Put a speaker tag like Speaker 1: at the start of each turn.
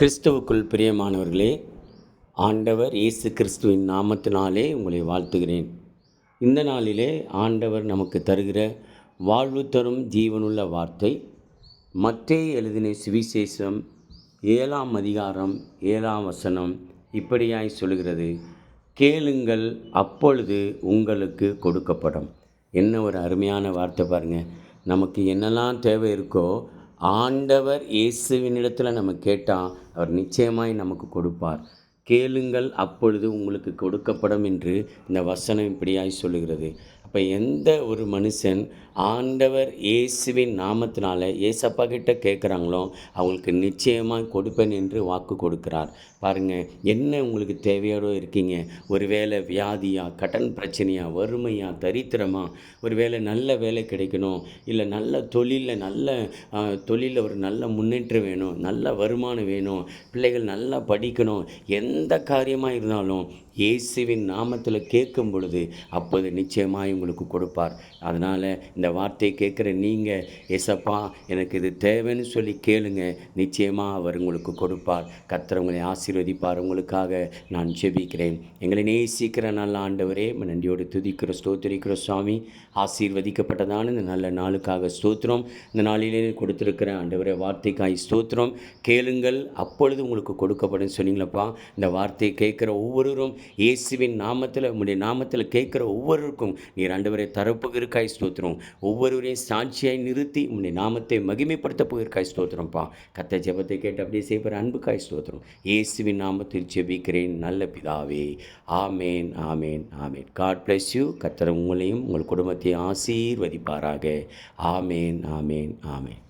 Speaker 1: கிறிஸ்துவுக்குள் பிரியமானவர்களே ஆண்டவர் இயேசு கிறிஸ்துவின் நாமத்தினாலே உங்களை வாழ்த்துகிறேன். இந்த நாளிலே ஆண்டவர் நமக்கு தருகிற வாழ்வு தரும் ஜீவனுள்ள வார்த்தை மற்றே எழுதின சுவிசேஷம் ஏழாம் அதிகாரம் ஏழாம் வசனம் இப்படியாய் சொல்கிறது கேளுங்கள் அப்பொழுது உங்களுக்கு கொடுக்கப்படும். என்ன ஒரு அருமையான வார்த்தை பாருங்கள் நமக்கு என்னெல்லாம் தேவை இருக்கோ ஆண்டவர் இயேசுவினிடத்தில் நம்ம கேட்டால் அவர் நிச்சயமாய் நமக்கு கொடுப்பார். கேளுங்கள் அப்பொழுது உங்களுக்கு கொடுக்கப்படும் என்று இந்த வசனம் இப்படியாய் சொல்லுகிறது. அப்போ எந்த ஒரு மனுஷன் ஆண்டவர் இயேசுவின் நாமத்தினால ஏசப்பா கிட்ட கேட்குறாங்களோ அவங்களுக்கு நிச்சயமாக கொடுப்பேன் என்று வாக்கு கொடுக்கிறார். பாருங்கள் என்ன உங்களுக்கு தேவையோடு இருக்கீங்க. ஒருவேளை வியாதியாக கடன் பிரச்சனையாக வறுமையாக தரித்திரமாக ஒருவேளை நல்ல வேலை கிடைக்கணும் இல்லை நல்ல தொழிலில் நல்ல தொழிலில் ஒரு நல்ல முன்னேற்றம் வேணும் நல்ல வருமானம் வேணும் பிள்ளைகள் நல்லா படிக்கணும் எந்த காரியமாக இருந்தாலும் இயேசுவின் நாமத்தில் கேட்கும் பொழுது அப்போது நிச்சயமாக உங்களுக்கு கொடுப்பார். அதனால் இந்த வார்த்தையை கேட்குற நீங்கள் ஏசப்பா எனக்கு இது தேவைன்னு சொல்லி கேளுங்க. நிச்சயமாக அவர் உங்களுக்கு கொடுப்பார். கத்திரவங்களை ஆசீர்வதிப்பார். உங்களுக்காக நான் ஜெபிக்கிறேன். எங்களை நேசிக்கிற நல்ல ஆண்டவரே நன்றியோடு துதிக்கிற ஸ்தோத்திரிக்கிற சுவாமி. ஆசீர்வதிக்கப்பட்டதான இந்த நல்ல நாளுக்காக ஸ்தோத்திரம். இந்த நாளிலே கொடுத்துருக்கிற ஆண்டவரே வார்த்தைக்காய் ஸ்தோத்திரம். கேளுங்கள் அப்பொழுது உங்களுக்கு கொடுக்கப்படும். சொன்னீங்களப்பா இந்த வார்த்தையை கேட்குற ஒவ்வொருவரும் இயேசுவின் நாமத்தில் உங்களுடைய நாமத்தில் கேட்குற ஒவ்வொருவருக்கும் நீர் ஆண்டவரை தரப்புகிறக்காய் ஸ்தோத்திரம். ஒவ்வொருவரையும் சாட்சியாய் நிறுத்தி உங்களுடைய நாமத்தை மகிமைப்படுத்த போகிறக்காய் ஸ்தோத்திரம்ப்பா கத்த ஜெபத்தை கேட்டு அப்படியே செய்வார் அன்புக்காய் ஸ்தோத்திரம். இயேசுவின் நாமத்தில் ஜெபிக்கிறேன் நல்ல பிதாவே. ஆமேன் ஆமேன் ஆமேன். காட் பிளஸ் யூ கத்தர் உங்களையும் உங்கள் குடும்பத்தை ஆசீர்வதிப்பாராக. ஆமேன் ஆமேன் ஆமேன்.